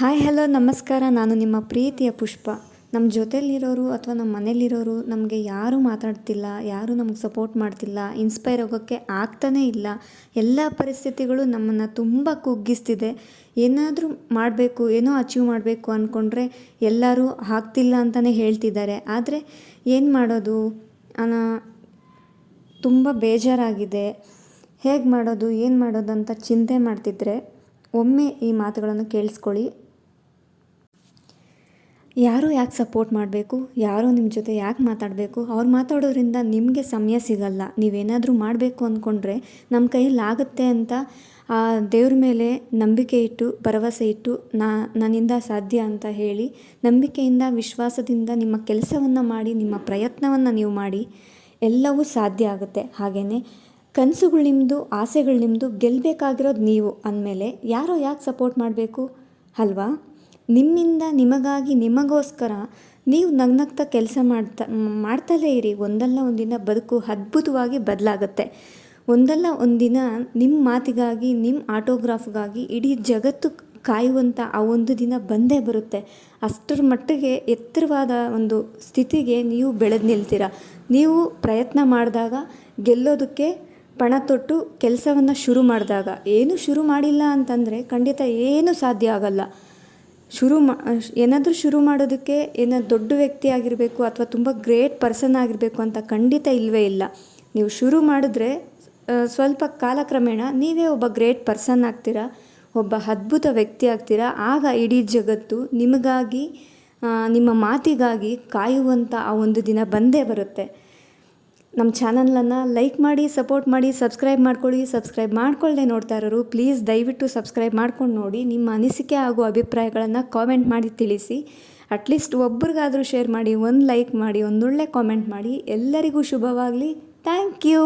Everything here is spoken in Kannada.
ಹಾಯ್, ಹಲೋ, ನಮಸ್ಕಾರ. ನಾನು ನಿಮ್ಮ ಪ್ರೀತಿಯ ಪುಷ್ಪ. ನಮ್ಮ ಜೊತೆಲಿರೋರು ಅಥವಾ ನಮ್ಮ ಮನೇಲಿರೋರು ನಮಗೆ ಯಾರೂ ಮಾತಾಡ್ತಿಲ್ಲ, ಯಾರೂ ನಮ್ಗೆ ಸಪೋರ್ಟ್ ಮಾಡ್ತಿಲ್ಲ, ಇನ್ಸ್ಪೈರ್ ಆಗೋಕ್ಕೆ ಆಗ್ತಾನೇ ಇಲ್ಲ. ಎಲ್ಲ ಪರಿಸ್ಥಿತಿಗಳು ನಮ್ಮನ್ನು ತುಂಬ ಕುಗ್ಗಿಸ್ತಿದೆ. ಏನಾದರೂ ಮಾಡಬೇಕು, ಏನೋ ಅಚೀವ್ ಮಾಡಬೇಕು ಅಂದ್ಕೊಂಡ್ರೆ ಎಲ್ಲರೂ ಆಗ್ತಿಲ್ಲ ಅಂತಲೇ ಹೇಳ್ತಿದ್ದಾರೆ. ಆದರೆ ಏನು ಮಾಡೋದು? ತುಂಬ ಬೇಜಾರಾಗಿದೆ. ಹೇಗೆ ಮಾಡೋದು, ಏನು ಮಾಡೋದು ಅಂತ ಚಿಂತೆ ಮಾಡ್ತಿದ್ರೆ ಒಮ್ಮೆ ಈ ಮಾತುಗಳನ್ನು ಕೇಳಿಸ್ಕೊಳ್ಳಿ. ಯಾರೋ ಯಾಕೆ ಸಪೋರ್ಟ್ ಮಾಡಬೇಕು? ಯಾರು ನಿಮ್ಮ ಜೊತೆ ಯಾಕೆ ಮಾತಾಡಬೇಕು? ಅವ್ರು ಮಾತಾಡೋದ್ರಿಂದ ನಿಮಗೆ ಸಮಯ ಸಿಗಲ್ಲ. ನೀವೇನಾದರೂ ಮಾಡಬೇಕು ಅಂದ್ಕೊಂಡ್ರೆ ನಮ್ಮ ಕೈಯಲ್ಲಿ ಆಗುತ್ತೆ ಅಂತ ಆ ದೇವ್ರ ಮೇಲೆ ನಂಬಿಕೆ ಇಟ್ಟು, ಭರವಸೆ ಇಟ್ಟು ನಾ, ನನ್ನಿಂದ ಸಾಧ್ಯ ಅಂತ ಹೇಳಿ, ನಂಬಿಕೆಯಿಂದ, ವಿಶ್ವಾಸದಿಂದ ನಿಮ್ಮ ಕೆಲಸವನ್ನು ಮಾಡಿ, ನಿಮ್ಮ ಪ್ರಯತ್ನವನ್ನು ನೀವು ಮಾಡಿ, ಎಲ್ಲವೂ ಸಾಧ್ಯ ಆಗುತ್ತೆ. ಹಾಗೆಯೇ ಕನಸುಗಳು ನಿಮ್ಮದು ಆಸೆಗಳು ನಿಮ್ಮದು ಗೆಲ್ಲಬೇಕಾಗಿರೋದು ನೀವು ಅಂದಮೇಲೆ ಯಾರೋ ಯಾಕೆ ಸಪೋರ್ಟ್ ಮಾಡಬೇಕು? ಅಲ್ವಾ? ನಿಮ್ಮಿಂದ ನಿಮಗಾಗಿ ನಿಮಗೋಸ್ಕರ ನೀವು ನಗ್ನಗ್ತಾ ಕೆಲಸ ಮಾಡ್ತಾ, ಮಾಡ್ತಲೇ ಇರಿ. ಒಂದಲ್ಲ ಒಂದಿನ ಬದುಕು ಅದ್ಭುತವಾಗಿ ಬದಲಾಗುತ್ತೆ. ಒಂದಲ್ಲ ಒಂದಿನ ನಿಮ್ಮ ಮಾತಿಗಾಗಿ ನಿಮ್ಮ ಆಟೋಗ್ರಾಫ್ಗಾಗಿ ಇಡೀ ಜಗತ್ತು ಕಾಯುವಂಥ ಆ ಒಂದು ದಿನ ಬಂದೇ ಬರುತ್ತೆ. ಅಷ್ಟರ ಮಟ್ಟಿಗೆ ಎತ್ತರವಾದ ಒಂದು ಸ್ಥಿತಿಗೆ ನೀವು ಬೆಳೆದು ನಿಲ್ತೀರ. ನೀವು ಪ್ರಯತ್ನ ಮಾಡಿದಾಗ, ಗೆಲ್ಲೋದಕ್ಕೆ ಪಣ ತೊಟ್ಟು ಕೆಲಸವನ್ನು ಶುರು ಮಾಡಿದಾಗ, ಏನು ಶುರು ಮಾಡಿಲ್ಲ ಅಂತಂದರೆ ಖಂಡಿತ ಏನೂ ಸಾಧ್ಯ ಆಗಲ್ಲ. ಶುರು ಮಾ ಏನಾದರೂ ಶುರು ಮಾಡೋದಕ್ಕೆ ಏನೋ ದೊಡ್ಡ ವ್ಯಕ್ತಿ ಆಗಿರಬೇಕು ಅಥವಾ ತುಂಬ ಗ್ರೇಟ್ ಪರ್ಸನ್ ಆಗಿರಬೇಕು ಅಂತ ಖಂಡಿತ ಇಲ್ಲವೇ ಇಲ್ಲ. ನೀವು ಶುರು ಮಾಡಿದ್ರೆ ಸ್ವಲ್ಪ ಕಾಲಕ್ರಮೇಣ ನೀವೇ ಒಬ್ಬ ಗ್ರೇಟ್ ಪರ್ಸನ್ ಆಗ್ತೀರಾ, ಒಬ್ಬ ಅದ್ಭುತ ವ್ಯಕ್ತಿ ಆಗ್ತೀರಾ, ಆಗ ಇಡೀ ಜಗತ್ತು ನಿಮಗಾಗಿ ನಿಮ್ಮ ಮಾತಿಗಾಗಿ ಕಾಯುವಂಥ ಆ ಒಂದು ದಿನ ಬಂದೇ ಬರುತ್ತೆ. ನಮ್ಮ ಚಾನಲನ್ನು ಲೈಕ್ ಮಾಡಿ, ಸಪೋರ್ಟ್ ಮಾಡಿ, ಸಬ್ಸ್ಕ್ರೈಬ್ ಮಾಡ್ಕೊಳ್ಳಿ. ಸಬ್ಸ್ಕ್ರೈಬ್ ಮಾಡ್ಕೊಳ್ಳದೆ ನೋಡ್ತಾ ಇರೋರು, ಪ್ಲೀಸ್ ದಯವಿಟ್ಟು ಸಬ್ಸ್ಕ್ರೈಬ್ ಮಾಡ್ಕೊಂಡು ನೋಡಿ. ನಿಮ್ಮ ಅನಿಸಿಕೆ ಹಾಗೂ ಅಭಿಪ್ರಾಯಗಳನ್ನು ಕಾಮೆಂಟ್ ಮಾಡಿ ತಿಳಿಸಿ. ಅಟ್ಲೀಸ್ಟ್ ಒಬ್ರಿಗಾದರೂ ಶೇರ್ ಮಾಡಿ, ಒಂದು ಲೈಕ್ ಮಾಡಿ, ಒಂದೊಳ್ಳೆ ಕಾಮೆಂಟ್ ಮಾಡಿ. ಎಲ್ಲರಿಗೂ ಶುಭವಾಗಲಿ. Thank you